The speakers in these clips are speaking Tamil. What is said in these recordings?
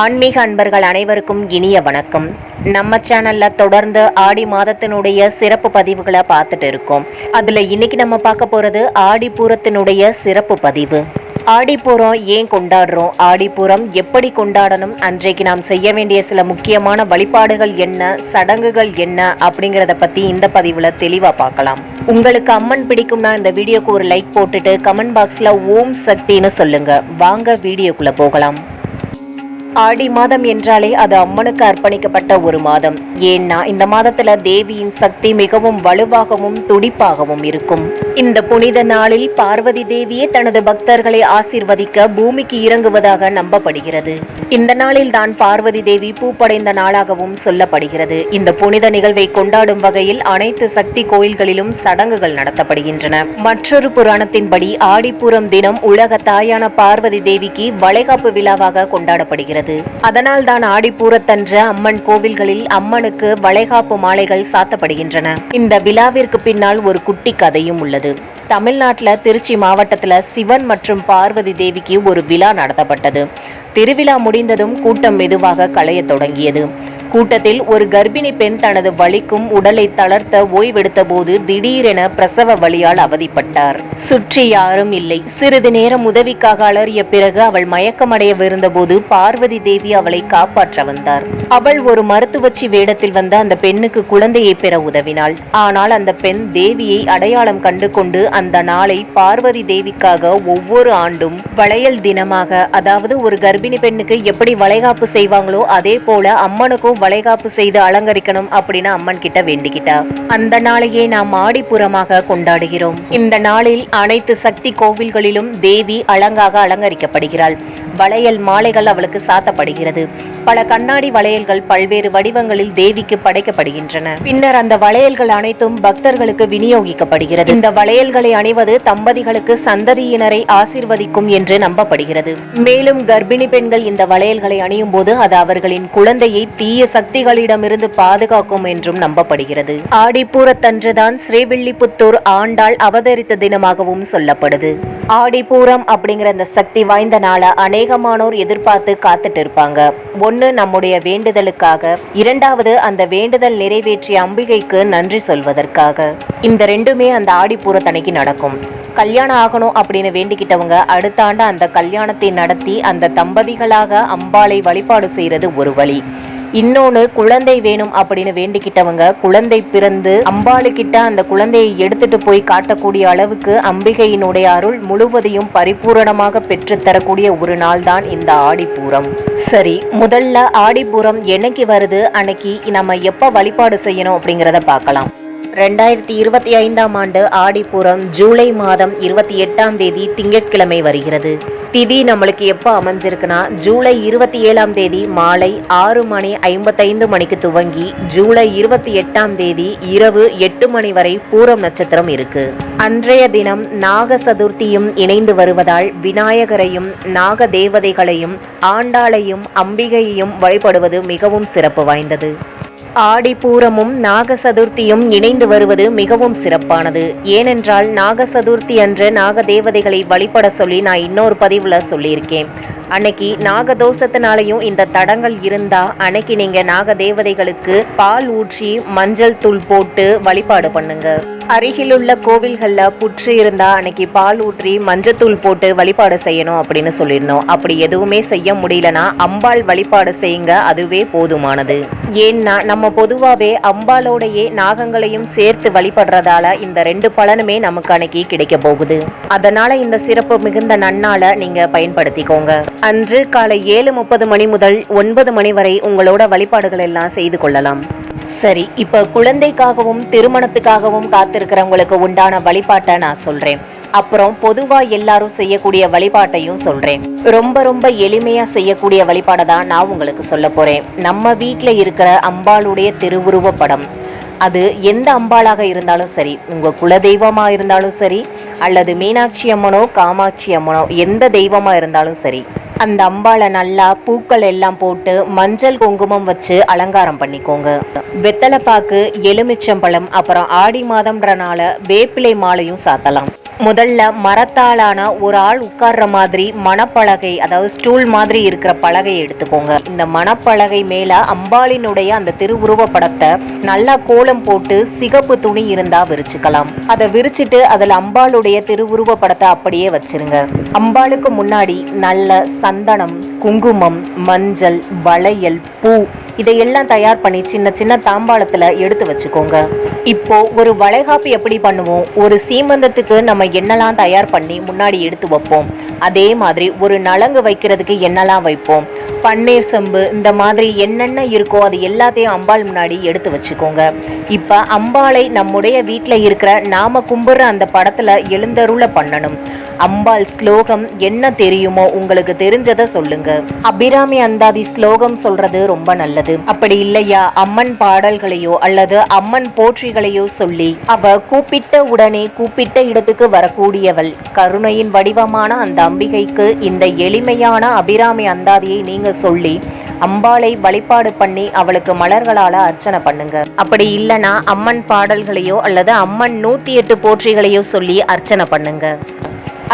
ஆன்மீக அன்பர்கள் அனைவருக்கும் இனிய வணக்கம். நம்ம சேனல்ல தொடர்ந்து ஆடி மாதத்தினுடைய சிறப்பு பதிவுகளை பார்த்துட்டு இருக்கோம். அதுல இன்னைக்கு நம்ம பார்க்க போறது ஆடிப்பூரத்தினுடைய சிறப்பு பதிவு. ஆடிப்பூரம் ஏன் கொண்டாடுறோம்? ஆடிப்பூரம் எப்படி கொண்டாடணும்? அன்றைக்கு நாம் செய்ய வேண்டிய சில முக்கியமான வழிபாடுகள் என்ன? சடங்குகள் என்ன? அப்படிங்கிறத பற்றி இந்த பதிவில் தெளிவாக பார்க்கலாம். உங்களுக்கு அம்மன் பிடிக்கும்னா இந்த வீடியோக்கு ஒரு லைக் போட்டுட்டு கமெண்ட் பாக்ஸில் ஓம் சக்தின்னு சொல்லுங்கள் வாங்க வீடியோக்குள்ளே போகலாம். ஆடி மாதம் என்றாலே அது அம்மனுக்கு அர்ப்பணிக்கப்பட்ட ஒரு மாதம். ஏன்னா இந்த மாதத்துல தேவியின் சக்தி மிகவும் வலுவாகவும் துடிப்பாகவும் இருக்கும். இந்த புனித நாளில் பார்வதி தேவியே தனது பக்தர்களை ஆசிர்வதிக்க பூமிக்கு இறங்குவதாக நம்பப்படுகிறது. இந்த நாளில் தான் பார்வதி தேவி பூப்படைந்த நாளாகவும் சொல்லப்படுகிறது. இந்த புனித நிகழ்வை கொண்டாடும் வகையில் அனைத்து சக்தி கோயில்களிலும் சடங்குகள் நடத்தப்படுகின்றன. மற்றொரு புராணத்தின்படி ஆடிப்பூரம் தினம் உலக தாயான பார்வதி தேவிக்கு வளைகாப்பு விழாவாக கொண்டாடப்படுகிறது. அதனால் தான் ஆடிப்பூரத்தன்று அம்மன் கோவில்களில் அம்மனு அம்மனுக்கு வளைகாப்பு மாலைகள் சாத்தப்படுகின்றன. இந்த விழாவிற்கு பின்னால் ஒரு குட்டி கதையும் உள்ளது. தமிழ்நாட்டுல திருச்சி மாவட்டத்துல சிவன் மற்றும் பார்வதி தேவிக்கு ஒரு விழா நடத்தப்பட்டது. திருவிழா முடிந்ததும் கூட்டம் மெதுவாக களையத் தொடங்கியது. கூட்டத்தில் ஒரு கர்ப்பிணி பெண் தனது வலிக்கும் உடலை தளர்த்த ஓய்வெடுத்த போது திடீரென பிரசவ வழியால் அவதிப்பட்டார். சுற்றி யாரும் இல்லை. சிறிது நேரம் உதவிக்காக அலறிய பிறகு அவள் மயக்கமடையவிருந்த போது பார்வதி தேவி அவளை காப்பாற்ற வந்தார். அவள் ஒரு மருத்துவச்சி வேடத்தில் வந்த அந்த பெண்ணுக்கு குழந்தையை பெற உதவினாள். ஆனால் அந்த பெண் தேவியை அடையாளம் கண்டு கொண்டு அந்த நாளை பார்வதி தேவிக்காக ஒவ்வொரு ஆண்டும் வளையல் தினமாக அதாவது ஒரு கர்ப்பிணி பெண்ணுக்கு எப்படி வளைகாப்பு செய்வாங்களோ அதே போல அம்மனுக்கும் வளைகாப்பு செய்து அலங்கரிக்கணும் அப்படின்னு அம்மன் கிட்ட வேண்டிக்கிட்டா. அந்த நாளையே நாம் ஆடிப்புறமாக கொண்டாடுகிறோம். இந்த நாளில் அனைத்து சக்தி கோவில்களிலும் தேவி அலங்காக அலங்கரிக்கப்படுகிறாள். வளையல் மாலைகள் அவளுக்கு சாத்தப்படுகிறது. பல கண்ணாடி வளையல்கள் பல்வேறு வடிவங்களில் தேவிக்கு படைக்கப்படுகின்றன. பின்னர் அந்த வளையல்கள் அனைத்தும் பக்தர்களுக்கு விநியோகிக்கப்படுகிறது. இந்த வளையல்களை அணிவது தம்பதிகளுக்கு சந்ததியினரை ஆசிர்வதிக்கும் என்று நம்பப்படுகிறது. மேலும் கர்ப்பிணி பெண்கள் இந்த வளையல்களை அணியும் போது அது அவர்களின் குழந்தையை தீய சக்திகளிடமிருந்து பாதுகாக்கும் என்றும் நம்பப்படுகிறது. ஆடிப்பூரத்தன்றுதான் ஸ்ரீவில்லிபுத்தூர் ஆண்டாள் அவதரித்த தினமாகவும் சொல்லப்படுது. ஆடிப்பூரம் அப்படிங்கிற இந்த சக்தி வாய்ந்த நாளை அநேகமானோர் எதிர்பார்த்து காத்துட்டு இருப்பாங்க. ஒன்று நம்முடைய வேண்டுதலுக்காக இரண்டாவது அந்த வேண்டுதல் நிறைவேற்றிய அம்பிகைக்கு நன்றி சொல்வதற்காக. இந்த ரெண்டுமே அந்த ஆடிப்பூரத்தன்னைக்கு நடக்கும். கல்யாணம் ஆகணும் அப்படின்னு வேண்டிக்கிட்டவங்க அடுத்த ஆண்டு அந்த கல்யாணத்தை நடத்தி அந்த தம்பதிகளாக அம்பாளை வழிபாடு செய்கிறது ஒரு வழி. இன்னொன்று குழந்தை வேணும் அப்படின்னு வேண்டிக்கிட்டவங்க குழந்தை பிறந்து அம்பாளு கிட்ட அந்த குழந்தையை எடுத்துட்டு போய் காட்டக்கூடிய அளவுக்கு அம்பிகையினுடைய அருள் முழுவதையும் பரிபூரணமாக பெற்றுத்தரக்கூடிய ஒரு நாள் தான் இந்த ஆடிப்பூரம். சரி முதல்ல ஆடிப்பூரம் என்னைக்கு வருது அன்னைக்கு நம்ம எப்போ வழிபாடு செய்யணும் அப்படிங்கிறத பார்க்கலாம். ரெண்டாயிரத்தி இருபத்தி ஐந்தாம் ஆண்டு ஆடிப்பூரம் ஜூலை மாதம் இருபத்தி எட்டாம் தேதி திங்கட்கிழமை வருகிறது. திதி நம்மளுக்கு எப்போ அமைஞ்சிருக்குன்னா ஜூலை இருபத்தி ஏழாம் தேதி மாலை ஆறு மணி ஐம்பத்தைந்து மணிக்கு துவங்கி ஜூலை இருபத்தி எட்டாம் தேதி இரவு எட்டு மணி வரை பூரம் நட்சத்திரம் இருக்கு. அன்றைய தினம் நாக சதுர்த்தியும் இணைந்து வருவதால் விநாயகரையும் நாக தேவதைகளையும் ஆண்டாளையும் அம்பிகையையும் வழிபடுவது மிகவும் சிறப்பு வாய்ந்தது. ஆடி பூரமும் நாக சதுர்த்தியும் இணைந்து வருவது மிகவும் சிறப்பானது. ஏனென்றால் நாக சதுர்த்தி அன்று நாக தேவதைகளை வழிபட சொல்லி நான் இன்னொரு பதிவுல சொல்லியிருக்கேன். அன்னைக்கு நாகதோஷத்தினாலையும் இந்த தடங்கள் இருந்தா அன்னைக்கு நீங்க நாக தேவதைகளுக்கு பால் ஊற்றி மஞ்சள் தூள் போட்டு வழிபாடு பண்ணுங்க. அருகிலுள்ள கோவில்கள்ல புற்று இருந்தா அன்னைக்கு பால் ஊற்றி மஞ்சத்தூள் போட்டு வழிபாடு செய்யணும் அப்படின்னு சொல்லியிருந்தோம். அப்படி எதுவுமே செய்ய முடியலனா அம்பாள் வழிபாடு செய்யுங்க அதுவே போதுமானது. ஏன்னா நம்ம பொதுவாகவே அம்பாலோடையே நாகங்களையும் சேர்த்து வழிபடுறதால இந்த ரெண்டு பலனுமே நமக்கு அன்னைக்கு கிடைக்க போகுது. அதனால இந்த சிறப்பு மிகுந்த நன்னால நீங்க பயன்படுத்திக்கோங்க. அன்று காலை ஏழு முப்பது மணி முதல் ஒன்பது மணி வரை உங்களோட வழிபாடுகள் எல்லாம் செய்து கொள்ளலாம். சரி இப்ப குழந்தைக்காகவும் திருமணத்துக்காகவும் காத்திருக்கிறவங்களுக்கு உண்டான வழிபாட்டை நான் சொல்றேன். அப்புறம் பொதுவா எல்லாரும் செய்யக்கூடிய வழிபாட்டையும் சொல்றேன். ரொம்ப ரொம்ப எளிமையா செய்யக்கூடிய வழிபாடை தான் நான் உங்களுக்கு சொல்ல போறேன். நம்ம வீட்டுல இருக்கிற அம்பாளுடைய திருவுருவ படம். அது எந்த அம்பாளாக இருந்தாலும் சரி உங்கள் குலதெய்வமாக இருந்தாலும் சரி அல்லது மீனாட்சி அம்மனோ காமாட்சி அம்மனோ எந்த தெய்வமாக இருந்தாலும் சரி அந்த அம்பாளை நல்லா பூக்கள் எல்லாம் போட்டு மஞ்சள் குங்குமம் வச்சு அலங்காரம் பண்ணிக்கோங்க. வெத்தலைப்பாக்கு எலுமிச்சம்பழம் அப்புறம் ஆடி மாதம்ன்றனால வேப்பிலை மாலையும் சாத்தலாம். முதல்ல மரத்தாலான ஒரு ஆள் உட்கார்ற மாதிரி மணப்பலகை அதாவது ஸ்டூல் மாதிரி இருக்கிற பலகையை எடுத்துக்கோங்க. இந்த மணப்பலகை மேல அம்பாளினுடைய அந்த திருவுருவ படத்தை நல்லா கோலம் போட்டு சிகப்பு துணி இருந்தா விரிச்சுக்கலாம். அதை விரிச்சிட்டு அதுல அம்பாளுடைய திருவுருவ படத்தை அப்படியே வச்சிருங்க. அம்பாளுக்கு முன்னாடி நல்ல சந்தனம் குங்குமம் மஞ்சள் வளையல் பூ இதையெல்லாம் தயார் பண்ணி சின்ன சின்ன தாம்பாளத்தில் எடுத்து வச்சுக்கோங்க. இப்போ ஒரு வளைகாப்பு எப்படி பண்ணுவோம்? ஒரு சீமந்தத்துக்கு நம்ம என்னெல்லாம் தயார் பண்ணி முன்னாடி எடுத்து வைப்போம்? அதே மாதிரி ஒரு நலங்கு வைக்கிறதுக்கு என்னெல்லாம் வைப்போம்? பன்னீர் செம்பு இந்த மாதிரி என்னென்ன இருக்கோ அது எல்லாத்தையும் அம்பாள் முன்னாடி எடுத்து வச்சுக்கோங்க. இப்போ அம்பாளை நம்முடைய வீட்டில் இருக்கிற நாம கும்பிட்ற அந்த படத்தில் எழுந்தருளை பண்ணணும். அம்பாள் ஸ்லோகம் என்ன தெரியுமோ உங்களுக்கு தெரிஞ்சதை சொல்லுங்க. அபிராமி அந்தாதி ஸ்லோகம் சொல்றது ரொம்ப நல்லது. அப்படி இல்லையா? அம்மன் பாடல்களையோ அல்லது அம்மன் போற்றிகளையோ சொல்லி அவ கூப்பிட்ட உடனே கூப்பிட்ட இடத்துக்கு வரக்கூடியவள். கருணையின் வடிவமான அந்த அம்பிகைக்கு இந்த எளிமையான அபிராமி அந்தாதியை நீங்க சொல்லி அம்பாளை வழிபாடு பண்ணி அவளுக்கு மலர்களால அர்ச்சனை பண்ணுங்க. அப்படி இல்லைன்னா அம்மன் பாடல்களையோ அல்லது அம்மன் நூத்தி எட்டு போற்றிகளையோ சொல்லி அர்ச்சனை பண்ணுங்க.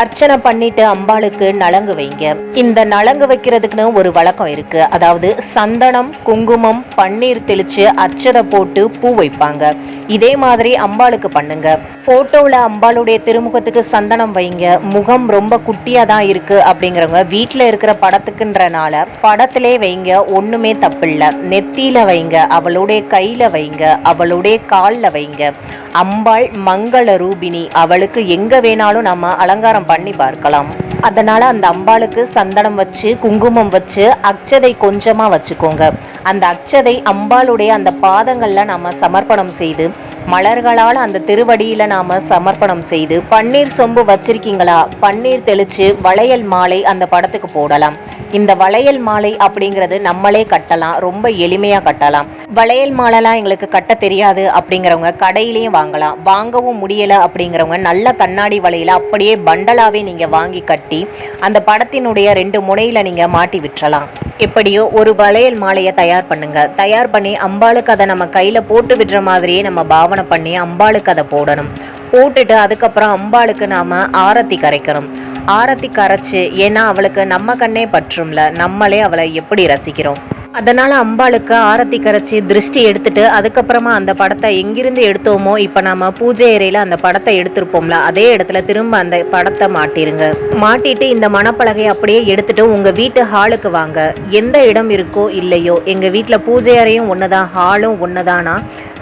அர்ச்சனை பண்ணிட்டு அம்பாளுக்கு நலங்கு வைங்க. இந்த நலங்கு வைக்கிறதுக்குன்னு ஒரு வழக்கம் இருக்கு. அதாவது சந்தனம் குங்குமம் பன்னீர் தெளிச்சு அர்ச்சனை போட்டு பூ வைப்பாங்க. இதே மாதிரி அம்பாளுக்கு பண்ணுங்க. போட்டோவில் அம்பாளுடைய திருமுகத்துக்கு சந்தனம் வைங்க. முகம் ரொம்ப குட்டியாக தான் இருக்கு அப்படிங்கிறவங்க வீட்டில் இருக்கிற படத்துக்குன்றனால படத்திலே வைங்க. ஒன்றுமே தப்பில்லை. நெத்தியில் வைங்க. அவளுடைய கையில் வைங்க. அவளுடைய காலில் வைங்க. அம்பாள் மங்கள ரூபிணி. அவளுக்கு எங்கே வேணாலும் நம்ம அலங்காரம் பண்ணி பார்க்கலாம். அதனால் அந்த அம்பாளுக்கு சந்தனம் வச்சு குங்குமம் வச்சு அக்ஷதை கொஞ்சமாக வச்சுக்கோங்க. அந்த அக்ஷதை அம்பாளுடைய அந்த பாதங்களில் நம்ம சமர்ப்பணம் செய்து மலர்களால் அந்த திருவடியில் நாம் சமர்ப்பணம் செய்து பன்னீர் சொம்பு வச்சிருக்கீங்களா? பன்னீர் தெளித்து வளையல் மாலை அந்த படத்துக்கு போடலாம். இந்த வளையல் மாலை அப்படிங்கிறது நம்மளே கட்டலாம். ரொம்ப எளிமையாக கட்டலாம். வளையல் மாலைலாம் எங்களுக்கு கட்ட தெரியாது அப்படிங்கிறவங்க கடையிலையும் வாங்கலாம். வாங்கவும் முடியலை அப்படிங்கிறவங்க நல்ல கண்ணாடி வலையில் அப்படியே பண்டலாகவே நீங்கள் வாங்கி கட்டி அந்த படத்தினுடைய ரெண்டு முனையில் நீங்கள் மாட்டி விட்டுறலாம். எப்படியோ ஒரு வளையல் மாலையை தயார் பண்ணுங்க. தயார் பண்ணி அம்பாளுக்கு அதை நம்ம கையில் போட்டு விடுற மாதிரியே நம்ம பாவனை பண்ணி அம்பாளுக்கு அதை போடணும். போட்டுட்டு அதுக்கப்புறம் அம்பாளுக்கு நாம ஆரத்தி கரைக்கணும். ஆரத்தி கரைச்சு ஏன்னா அவளுக்கு நம்ம கண்ணே பற்றும்ல நம்மளே அவளை எப்படி ரசிக்கிறோம்? அதனால் அம்பாளுக்கு ஆரத்தி கரைச்சி திருஷ்டி எடுத்துட்டு அதுக்கப்புறமா அந்த படத்தை எங்கிருந்து எடுத்தோமோ இப்போ நம்ம பூஜை அறையில் அந்த படத்தை எடுத்திருப்போம்ல அதே இடத்துல திரும்ப அந்த படத்தை மாட்டிருங்க. மாட்டிட்டு இந்த மணப்பலகை அப்படியே எடுத்துட்டு உங்கள் வீட்டு ஹாலுக்கு வாங்க. எந்த இடம் இருக்கோ இல்லையோ எங்கள் வீட்டில் பூஜை அறையும் ஒண்ணுதான் ஹாலும் ஒன்றுதானா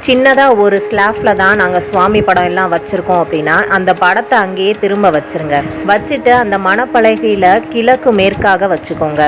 சின்னதாக ஒரு ஸ்லாஃபில் தான் நாங்கள் சுவாமி படம் எல்லாம் வச்சுருக்கோம் அப்படின்னா அந்த படத்தை அங்கேயே திரும்ப வச்சுருங்க. வச்சுட்டு அந்த மணப்பலகையில் கிழக்கு மேற்காக வச்சுக்கோங்க.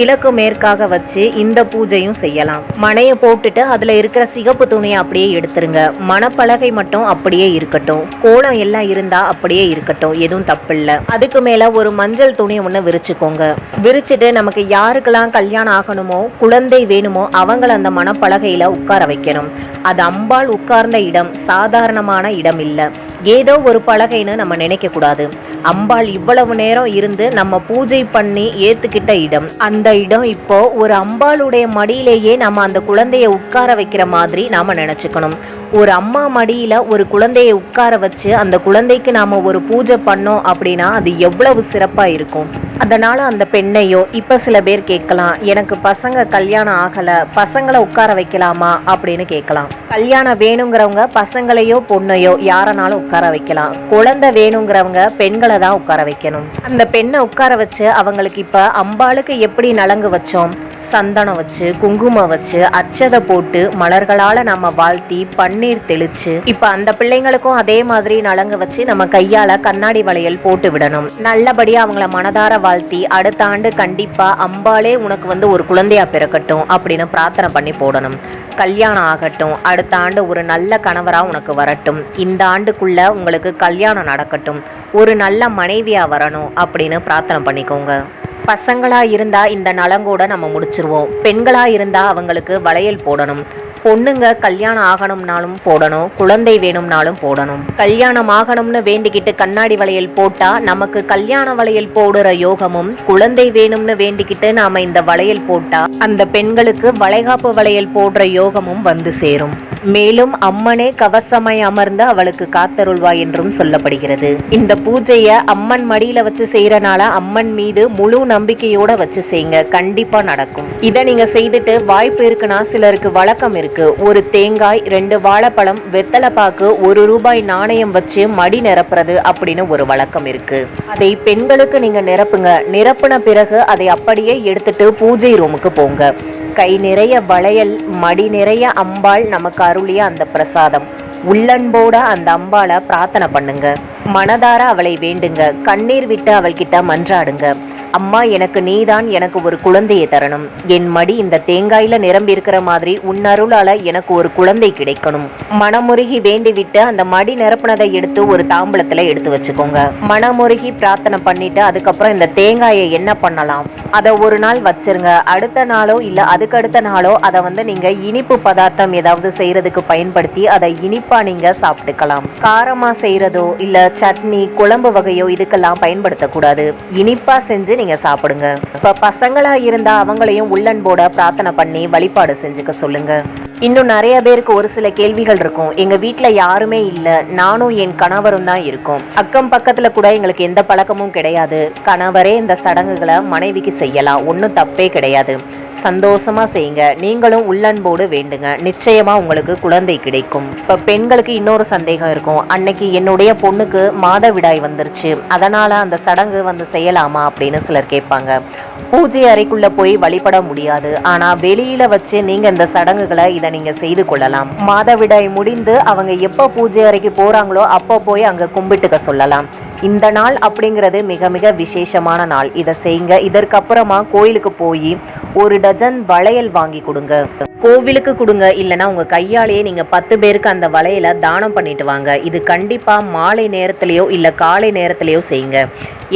கிழக்கு மேற்காக வச்சு இந்த பூஜையும் செய்யலாம். மனையை போட்டுட்டு அதுல இருக்கிற சிகப்பு துணியை அப்படியே எடுத்துருங்க. மணப்பலகை மட்டும் அப்படியே இருக்கட்டும். கோலம் எல்லாம் இருந்தா அப்படியே இருக்கட்டும். எதுவும் தப்பில்லை. அதுக்கு மேல ஒரு மஞ்சள் துணி ஒன்று விரிச்சுக்கோங்க. விரிச்சிட்டு நமக்கு யாருக்கெல்லாம் கல்யாணம் ஆகணுமோ குழந்தை வேணுமோ அவங்கள அந்த மணப்பலகையில் உட்கார வைக்கணும். அது அம்பாள் உட்கார்ந்த இடம் சாதாரணமான இடம் இல்லை. ஏதோ ஒரு பலகைன்னு நம்ம நினைக்கக்கூடாது. அம்பாள் இவ்வளவு நேரம் இருந்து நம்ம பூஜை பண்ணி ஏத்துக்கிட்ட இடம். அந்த இடம் இப்போ ஒரு அம்பாளுடைய மடியிலேயே நம்ம அந்த குழந்தைய உட்கார வைக்கிற மாதிரி நாம நினைச்சுக்கணும். ஒரு அம்மா மடியில் ஒரு குழந்தையை உட்கார வச்சு அந்த குழந்தைக்கு நாம் ஒரு பூஜை பண்ணோம் அப்படின்னா அது எவ்வளவு சிறப்பாக இருக்கும்? அதனால் அந்த பெண்ணையோ இப்போ சில பேர் கேட்கலாம் எனக்கு பசங்க கல்யாணம் ஆகலை பசங்களை உட்கார வைக்கலாமா? அப்படின்னு கேட்கலாம். கல்யாணம் வேணுங்கிறவங்க பசங்களையோ பொண்ணையோ யாரனாலும் உட்கார வைக்கலாம். குழந்தை வேணுங்கிறவங்க பெண்களை தான் உட்கார வைக்கணும். அந்த பெண்ணை உட்கார வச்சு அவங்களுக்கு இப்போ அம்பாளுக்கு எப்படி நலங்கு வச்சோம்? சந்தனம் வச்சு குங்குமம் வச்சு அச்சதை போட்டு மலர்களால் நம்ம வாழ்த்தி பன்னீர் தெளிச்சு இப்போ அந்த பிள்ளைங்களுக்கும் அதே மாதிரி நலங்கு வச்சு நம்ம கையால் கண்ணாடி வளையல் போட்டு விடணும். நல்லபடியாக அவங்கள மனதார வாழ்த்தி அடுத்த ஆண்டு கண்டிப்பாக அம்பாலே உனக்கு வந்து ஒரு குழந்தையா பிறக்கட்டும் அப்படின்னு பிரார்த்தனை பண்ணி போடணும். கல்யாணம் ஆகட்டும் அடுத்த ஆண்டு ஒரு நல்ல கணவராக உனக்கு வரட்டும். இந்த ஆண்டுக்குள்ள உங்களுக்கு கல்யாணம் நடக்கட்டும். ஒரு நல்ல மனைவியாக வரணும் அப்படின்னு பிரார்த்தனை பண்ணிக்கோங்க. பசங்களாக இருந்தால் இந்த நலங்கூட நம்ம முடிச்சிருவோம். பெண்களாக இருந்தால் அவங்களுக்கு வளையல் போடணும். பொண்ணுங்க கல்யாணம் ஆகணும்னாலும் போடணும். குழந்தை வேணும்னாலும் போடணும். கல்யாணம் ஆகணும்னு வேண்டிக்கிட்டு கண்ணாடி வளையல் போட்டா நமக்கு கல்யாண வளையல் போடுற யோகமும் குழந்தை வேணும்னு வேண்டிக்கிட்டு நாம இந்த வளையல் போட்டா அந்த பெண்களுக்கு வளைகாப்பு வளையல் போடுற யோகமும் வந்து சேரும். மேலும் அம்மனே கவசமாய் அமர்ந்து அவளுக்கு காத்தருள்வாய் என்றும் சொல்லப்படுகிறது. இந்த பூஜையை அம்மன் மடியில வச்சு செய்யறனால அம்மன் மீது முழு நம்பிக்கையோட வச்சு செய்யுங்க. கண்டிப்பா நடக்கும். இதை நீங்க செய்துட்டு வாய்ப்பு இருக்குன்னா சிலருக்கு வழக்கம் இருக்கு. ஒரு தேங்காய் ரெண்டு வாழைப்பழம் வெத்தலை பாக்கு ஒரு ரூபாய் நாணயம் வச்சு மடி நிரப்புறது அப்படின்னு ஒரு வழக்கம் இருக்கு. அதை பெண்களுக்கு நீங்க நிரப்புங்க. நிரப்புன பிறகு அதை அப்படியே எடுத்துட்டு பூஜை ரூமுக்கு போங்க. கை நிறைய வளையல் மடி நிறைய அம்பாள் நமக்கு அருளிய அந்த பிரசாதம். உள்ளன்போட அந்த அம்பாளை பிரார்த்தனை பண்ணுங்க. மனதார அவளை வேண்டுங்க. கண்ணீர் விட்டு அவள்கிட்ட மன்றாடுங்க. அம்மா எனக்கு நீதான் எனக்கு ஒரு குழந்தையை தரணும். என் மடி இந்த தேங்காயில நிரம்பி இருக்கிற மாதிரி உன்னருளால எனக்கு ஒரு குழந்தை கிடைக்கணும். மனமுருகி வேண்டிவிட்டு அந்த மடி நிரப்புனதை எடுத்து ஒரு தாம்பளத்துல எடுத்து வச்சுக்கோங்க. மனமுருகி பிரார்த்தனை பண்ணிட்டு அதுக்கப்புறம் இந்த தேங்காயை என்ன பண்ணலாம்? அதை ஒரு நாள் வச்சிருங்க. அடுத்த நாளோ இல்ல அதுக்கு அடுத்த நாளோ அதை வந்து நீங்க இனிப்பு பதார்த்தம் ஏதாவது செய்யறதுக்கு பயன்படுத்தி அதை இனிப்பா நீங்க சாப்பிட்டுக்கலாம். காரமா செய்யறதோ இல்ல சட்னி குழம்பு வகையோ இதுக்கெல்லாம் பயன்படுத்தக்கூடாது. இனிப்பா செஞ்சு நீங்க சாப்பிடுங்க. இப்ப பசங்களா இருந்தா அவங்களையும் உள்ளன்போட பிரார்த்தனை பண்ணி வழிபாடு செஞ்சுக்க சொல்லுங்க. இன்னும் நிறைய பேருக்கு ஒரு சில கேள்விகள் இருக்கும். எங்க வீட்ல யாருமே இல்ல. நானும் என் கணவரும் தான் இருக்கோம். அக்கம் பக்கத்துல கூட எங்களுக்கு எந்த பழக்கமும் கிடையாது. கணவரே இந்த சடங்குகளை மனைவிக்கு செய்யலாம். ஒன்றும் தப்பே கிடையாது. சந்தோஷமா செய்யுங்க. நீங்களும் உள்ளன்போடு வேண்டுங்க. நிச்சயமா உங்களுக்கு குழந்தை கிடைக்கும். இப்ப பெண்களுக்கு இன்னொரு சந்தேகம் இருக்கும். அன்னைக்கு என்னுடைய பொண்ணுக்கு மாதவிடாய் வந்துருச்சு. அதனால அந்த சடங்கு வந்து செய்யலாமா அப்படின்னு சிலர் கேட்பாங்க. பூஜை அறைக்குள்ள போய் வழிபட முடியாது. ஆனா வெளியில வச்சு நீங்க இந்த சடங்குகளை இதை நீங்க செய்து கொள்ளலாம். மாதவிடாய் முடிந்து அவங்க எப்போ பூஜை அறைக்கு போறாங்களோ அப்போ போய் அங்க கும்பிட்டுக்க சொல்லலாம். இந்த நாள் அப்படிங்கிறது மிக மிக விசேஷமான நாள். இதை செய்யுங்க. இதற்கப்புறமா கோயிலுக்கு போய் ஒரு டஜன் வளையல் வாங்கி கொடுங்க. கோவிலுக்கு கொடுங்க இல்லைன்னா உங்கள் கையாலேயே நீங்கள் பத்து பேருக்கு அந்த வலையில் தானம் பண்ணிட்டு வாங்க. இது கண்டிப்பாக மாலை நேரத்துலையோ இல்லை காலை நேரத்துலையோ செய்யுங்க.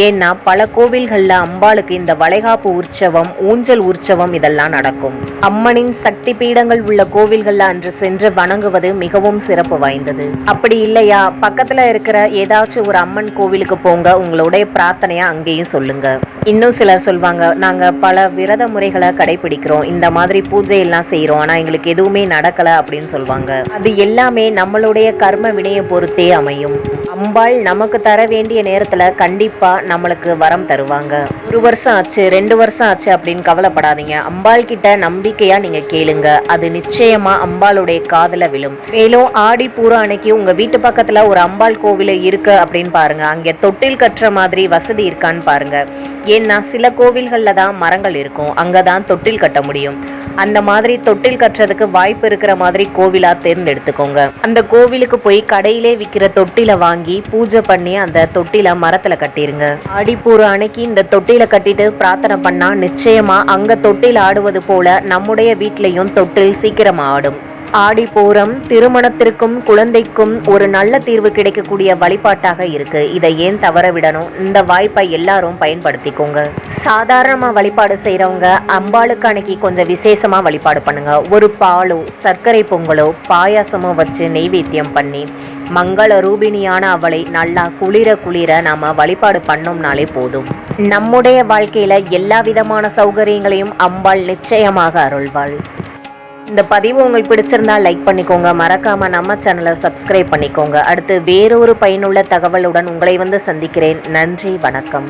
ஏன்னா பல கோவில்களில் அம்பாளுக்கு இந்த வளைகாப்பு உற்சவம் ஊஞ்சல் உற்சவம் இதெல்லாம் நடக்கும். அம்மனின் சக்தி பீடங்கள் உள்ள கோவில்களில் அன்று சென்று வணங்குவது மிகவும் சிறப்பு வாய்ந்தது. அப்படி இல்லையா? பக்கத்தில் இருக்கிற ஏதாச்சும் ஒரு அம்மன் கோவிலுக்கு போங்க உங்களுடைய பிரார்த்தனையை அங்கேயும் சொல்லுங்கள் இன்னும் சிலர் சொல்வாங்க நாங்கள் பல விரத முறைகளை கடைபிடிக்கிறோம். இந்த மாதிரி பூஜை எல்லாம் செய்கிறோம் ஆனால் எங்களுக்கு எதுவுமே நடக்கலை அப்படின்னு சொல்லுவாங்க அது எல்லாமே நம்மளுடைய கர்ம வினையை பொறுத்தே அமையும். அம்பாள் நமக்கு தர வேண்டிய நேரத்தில் கண்டிப்பாக நம்மளுக்கு வரம் தருவாங்க. ஒரு வருஷம் ஆச்சு ரெண்டு வருஷம் ஆச்சு அப்படின்னு கவலைப்படாதீங்க. அம்பாள் கிட்ட நம்பிக்கையாக நீங்கள் கேளுங்க. அது நிச்சயமாக அம்பாளுடைய காதில் விழும். மேலும் ஆடி பூரா அன்னைக்கு உங்கள் வீட்டு பக்கத்தில் ஒரு அம்பாள் கோவில் இருக்கு அப்படின்னு பாருங்க. அங்கே தொட்டில் கட்டுற மாதிரி வசதி இருக்கான்னு பாருங்க. ஏன்னா சில கோவில்களில் தான் மரங்கள் இருக்கும். அங்கே தான் தொட்டில் கட்ட முடியும். அந்த மாதிரி தொட்டில் கட்டுறதுக்கு வாய்ப்பு இருக்கிற மாதிரி கோவிலாக தேர்ந்தெடுத்துக்கோங்க. அந்த கோவிலுக்கு போய் கடையிலே விற்கிற தொட்டில வாங்கி பூஜை பண்ணி அந்த தொட்டில மரத்தில் கட்டிருங்க. ஆடிப்பூர் அன்னைக்கு இந்த தொட்டில கட்டிட்டு பிரார்த்தனை பண்ணால் நிச்சயமாக அங்கே தொட்டில் ஆடுவது போல நம்முடைய வீட்லேயும் தொட்டில் சீக்கிரமாக ஆடும். ஆடிப்பூரம் திருமணத்திற்கும் குழந்தைக்கும் ஒரு நல்ல தீர்வு கிடைக்கக்கூடிய வழிபாட்டாக இருக்கு. இதை ஏன் தவற விடணும் இந்த வாய்ப்பை எல்லாரும் பயன்படுத்திக்கோங்க. சாதாரணமா வழிபாடு செய்யறவங்க அம்பாளுக்கு அன்னைக்கு கொஞ்சம் விசேஷமா வழிபாடு பண்ணுங்க. ஒரு பாலோ சர்க்கரை பொங்கலோ பாயாசமோ வச்சு நெய்வேத்தியம் பண்ணி மங்கள ரூபிணியான அவளை நல்லா குளிர குளிர நாம வழிபாடு பண்ணோம்னாலே போதும். நம்முடைய வாழ்க்கையில எல்லா விதமான சௌகரியங்களையும் அம்பாள் நிச்சயமாக அருள்வாள். இந்த பதிவு உங்களுக்கு பிடிச்சிருந்தா லைக் பண்ணிக்கோங்க. மறக்காம நம்ம சேனலை சப்ஸ்கிரைப் பண்ணிக்கோங்க. அடுத்து வேறொரு பயனுள்ள தகவலுடன் உங்களை வந்து சந்திக்கிறேன். நன்றி வணக்கம்.